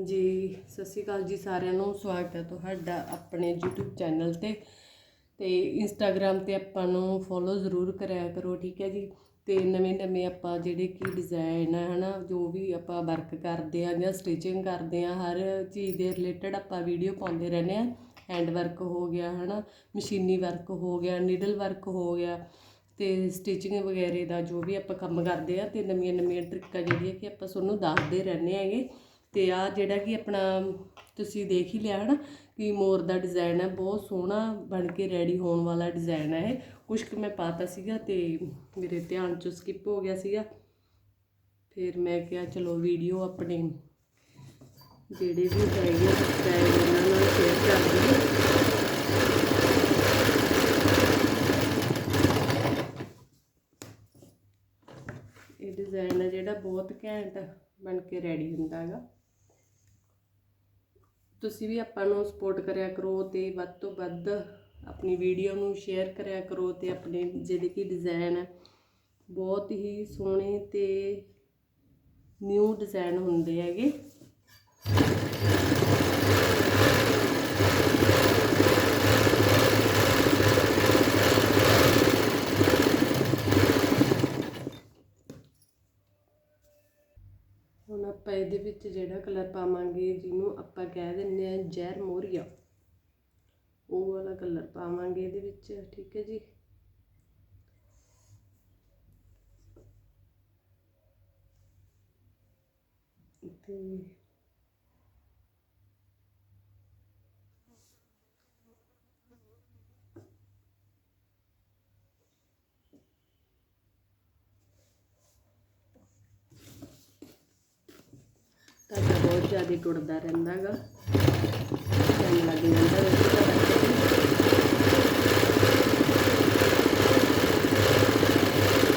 ਹਾਂਜੀ, ਸਤਿ ਸ਼੍ਰੀ ਅਕਾਲ ਜੀ ਸਾਰਿਆਂ ਨੂੰ। ਸਵਾਗਤ ਹੈ ਤੁਹਾਡਾ ਆਪਣੇ YouTube ਚੈਨਲ ਤੇ। ਤੇ Instagram ਤੇ ਆਪਾਂ ਨੂੰ ਫੋਲੋ ਜ਼ਰੂਰ ਕਰਿਆ ਕਰੋ, ਠੀਕ ਹੈ ਜੀ? ਤੇ ਨਵੇਂ ਨਵੇਂ ਆਪਾਂ ਜਿਹੜੇ ਕੀ ਡਿਜ਼ਾਈਨ ਹੈ ਹਨਾ, ਜੋ ਵੀ ਆਪਾਂ ਵਰਕ ਕਰਦੇ ਆ ਜਾਂ ਸਟਿਚਿੰਗ ਕਰਦੇ ਆ, ਹਰ ਚੀਜ਼ ਦੇ ਰਿਲੇਟਡ ਆਪਾਂ ਵੀਡੀਓ ਪਾਉਂਦੇ ਰਹਿੰਦੇ ਆ। ਹੈਂਡ ਵਰਕ ਹੋ ਗਿਆ, ਹਨਾ, ਮਸ਼ੀਨੀ ਵਰਕ ਹੋ ਗਿਆ ਨੀਡਲ ਵਰਕ ਹੋ ਗਿਆ, ਤੇ ਸਟਿਚਿੰਗ ਵਗੈਰੇ ਦਾ ਜੋ ਵੀ ਆਪਾਂ ਕੰਮ ਕਰਦੇ ਆ, ਤੇ ਨਵੀਆਂ ਨਵੀਆਂ ਟ੍ਰਿਕਾਂ ਜਿਹੜੀਆਂ ਕਿ ਆਪਾਂ ਤੁਹਾਨੂੰ ਦੱਸਦੇ ਰਹਿੰਦੇ ਹੈਗੇ। ਅਤੇ ਆਹ ਜਿਹੜਾ ਕਿ ਆਪਣਾ ਤੁਸੀਂ ਦੇਖ ਹੀ ਲਿਆ ਹੈ ਨਾ ਕਿ ਮੋਰ ਦਾ ਡਿਜ਼ਾਇਨ ਹੈ, ਬਹੁਤ ਸੋਹਣਾ ਬਣ ਕੇ ਰੈਡੀ ਹੋਣ ਵਾਲਾ ਡਿਜ਼ਾਇਨ ਹੈ ਇਹ। ਕੁਛ ਕੁ ਮੈਂ ਪਾਤਾ ਸੀਗਾ ਅਤੇ ਮੇਰੇ ਧਿਆਨ ਚੋਂ ਸਕਿਪ ਹੋ ਗਿਆ ਸੀਗਾ। ਫਿਰ ਮੈਂ ਕਿਹਾ ਚਲੋ ਵੀਡੀਓ ਆਪਣੇ ਜਿਹੜੇ ਵੀ ਹੈਗੇ ਡਿਜ਼ਾਈਨ ਉਹਨਾਂ ਨਾਲ ਸ਼ੇਅਰ ਕਰ ਦਈਏ ਇਹ ਡਿਜ਼ਾਈਨ ਹੈ ਜਿਹੜਾ ਬਹੁਤ ਘੈਂਟ ਬਣ ਕੇ ਰੈਡੀ ਹੁੰਦਾ ਹੈਗਾ। ਤੁਸੀਂ ਵੀ ਆਪਾਂ ਨੂੰ ਸਪੋਰਟ ਕਰਿਆ ਕਰੋ ਤੇ ਵੱਧ ਤੋਂ ਵੱਧ ਆਪਣੀ ਵੀਡੀਓ ਨੂੰ ਸ਼ੇਅਰ ਕਰਿਆ ਕਰੋ ਤੇ ਆਪਣੇ ਜਿਹੜੇ ਕਿ ਡਿਜ਼ਾਈਨ ਹੈ, ਬਹੁਤ ਹੀ ਸੋਹਣੇ ਤੇ ਨਿਊ ਡਿਜ਼ਾਈਨ ਹੁੰਦੇ ਹੈਗੇ ਹੁਣ ਆਪਾਂ ਇਹਦੇ ਵਿੱਚ ਜਿਹੜਾ ਕਲਰ ਪਾਵਾਂਗੇ, ਜਿਹਨੂੰ ਆਪਾਂ ਕਹਿ ਦਿੰਦੇ ਆ ਜ਼ਹਿਰ ਮੋਰੀਆ। ਉਹ ਵਾਲਾ ਕਲਰ ਪਾਵਾਂਗੇ ਇਹਦੇ ਵਿੱਚ, ਠੀਕ ਹੈ ਜੀ? ਤੇ ਜ਼ਿਆਦਾ ਟੁੱਟਦਾ ਰਹਿੰਦਾ ਗਾ